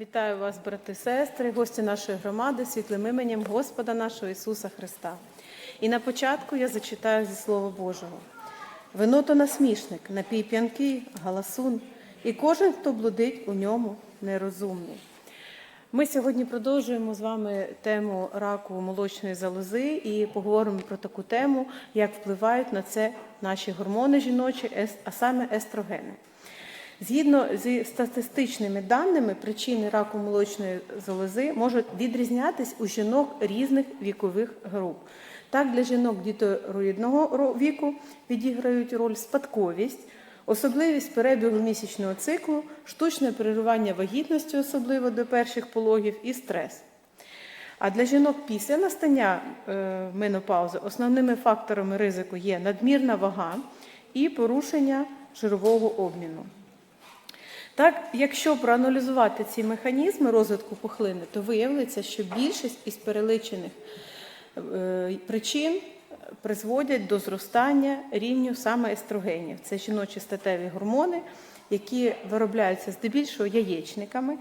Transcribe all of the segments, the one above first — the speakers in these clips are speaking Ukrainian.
Вітаю вас, брати, сестри, гості нашої громади, світлим іменем Господа нашого Ісуса Христа. І на початку я зачитаю зі Слова Божого. Вино то насмішник, напій п'янкий, галасун, і кожен, хто блудить у ньому, нерозумний. Ми сьогодні продовжуємо з вами тему раку молочної залози і поговоримо про таку тему, як впливають на це наші гормони жіночі, а саме естрогени. Згідно зі статистичними даними, причини раку молочної залози можуть відрізнятись у жінок різних вікових груп. Так, для жінок дітороїдного віку відіграють роль спадковість, особливість перебігу місячного циклу, штучне переривання вагітності, особливо до перших пологів, і стрес. А для жінок після настання е, менопаузи основними факторами ризику є надмірна вага і порушення жирового обміну. Так, якщо проаналізувати ці механізми розвитку пухлини, то виявиться, що більшість із переличених е, причин призводять до зростання рівню саме естрогенів. Це жіночі статеві гормони, які виробляються здебільшого яєчниками,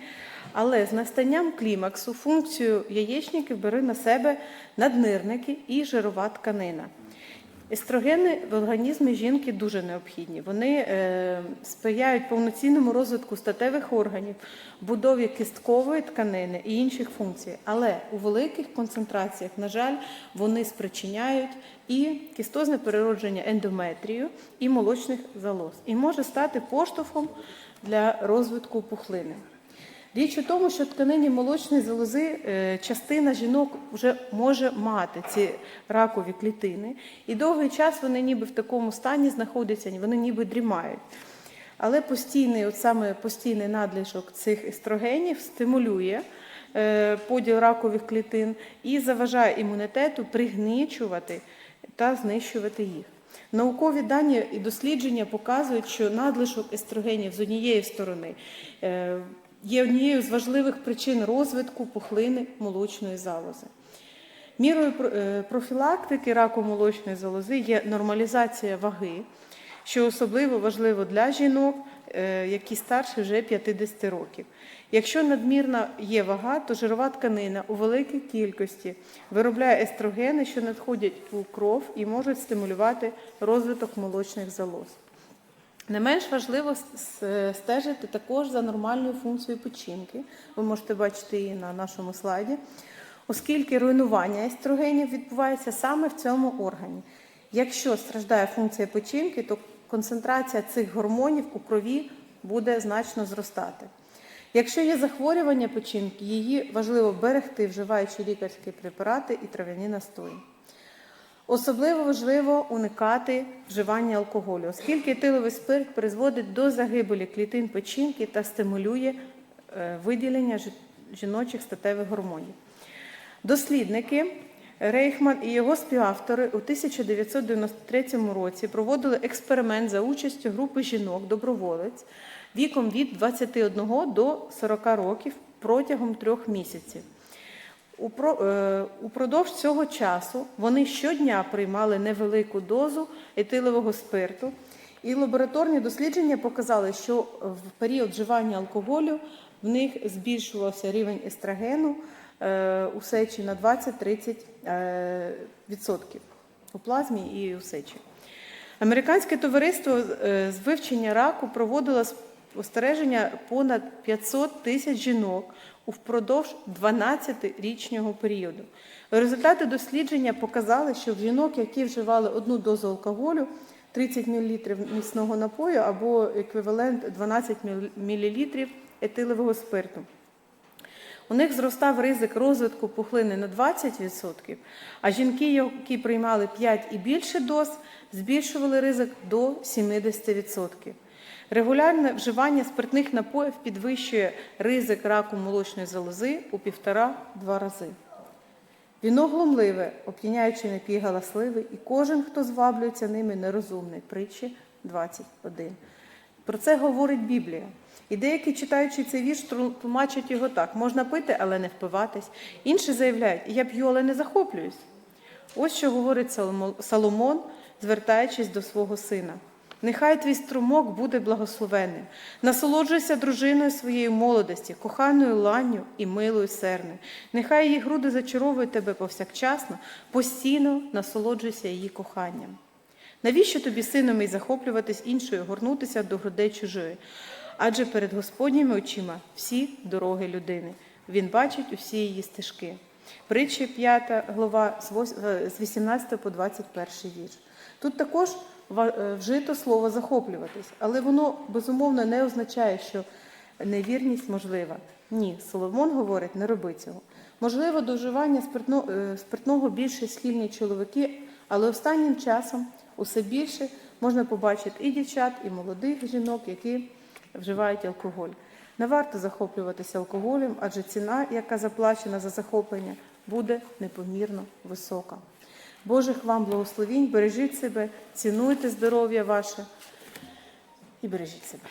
але з настанням клімаксу функцію яєчників бере на себе наднирники і жирова тканина. Естрогени в організмі жінки дуже необхідні. Вони е, сприяють повноцінному розвитку статевих органів, будові кісткової тканини і інших функцій. Але у великих концентраціях, на жаль, вони спричиняють і кістозне переродження ендометрію, і молочних залоз, і може стати поштовхом для розвитку пухлини. Річ у тому, що тканині молочної залози е, частина жінок вже може мати ці ракові клітини, і довгий час вони ніби в такому стані знаходяться, вони ніби дрімають. Але постійний, от саме постійний надлишок цих естрогенів стимулює е, поділ ракових клітин і заважає імунітету пригнічувати та знищувати їх. Наукові дані і дослідження показують, що надлишок естрогенів з однієї сторони е, є однією з важливих причин розвитку пухлини молочної залози. Мірою е, профілактики раку молочної залози є нормалізація ваги, що особливо важливо для жінок, е, які старші вже 50 років. Якщо надмірна є вага, то жирова тканина у великій кількості виробляє естрогени, що надходять у кров і можуть стимулювати розвиток молочних залоз. Не менш важливо стежити також за нормальною функцією печінки. Ви можете бачити її на нашому слайді, оскільки руйнування естрогенів відбувається саме в цьому органі. Якщо страждає функція печінки, то концентрація цих гормонів у крові буде значно зростати. Якщо є захворювання печінки, її важливо берегти, вживаючи лікарські препарати і трав'яні настої. Особливо важливо уникати вживання алкоголю, оскільки етиловий спирт призводить до загибелі клітин печінки та стимулює е, виділення жіночих статевих гормонів. Дослідники Рейхман і його співавтори у 1993 році проводили експеримент за участю групи жінок-доброволець віком від 21 до 40 років протягом трьох місяців. Е, Упродовж цього часу вони щодня приймали невелику дозу етилового спирту, і лабораторні дослідження показали, що в період вживання алкоголю в них збільшувався рівень естрогену е, у сечі на 20-30% е, у плазмі і у сечі. Американське товариство з вивчення раку проводило спостереження понад 500 тисяч жінок впродовж 12-річного періоду. Результати дослідження показали, що в жінок, які вживали одну дозу алкоголю, 30 мл міцного напою або еквівалент 12 мл етилового спирту. У них зростав ризик розвитку пухлини на 20%, а жінки, які приймали 5 і більше доз, збільшували ризик до 70%. Регулярне вживання спиртних напоїв підвищує ризик раку молочної залози у півтора-два рази. Віно глумливе, оп'яняючи напій галасливий, і кожен, хто зваблюється ними, нерозумний. Притчі 21. Про це говорить Біблія. І деякі, читаючи цей вірш, тлумачать його так: можна пити, але не впиватись. Інші заявляють, я п'ю, але не захоплююсь. Ось що говорить Соломон, звертаючись до свого сина. Нехай твій струмок буде благословенним. Насолоджуйся дружиною своєї молодості, коханою ланню і милою серною. Нехай її груди зачаровують тебе повсякчасно, постійно насолоджуйся її коханням. Навіщо тобі, сину мій, захоплюватись іншою, горнутися до грудей чужої? Адже перед Господніми очима всі дороги людини. Він бачить усі її стежки. Притчі 5 глава з вось- е, з 18 по 21 вірш. Тут також вжито слово захоплюватись, але воно безумовно не означає, що невірність можлива. Ні, Соломон говорить, не роби цього. Можливо, до вживання е, спиртного більше схильні чоловіки, але останнім часом усе більше можна побачити і дівчат, і молодих жінок, які вживають алкоголь. Не варто захоплюватися алкоголем, адже ціна, яка заплачена за захоплення, буде непомірно висока. Божих вам благословінь, бережіть себе, цінуйте здоров'я ваше і бережіть себе.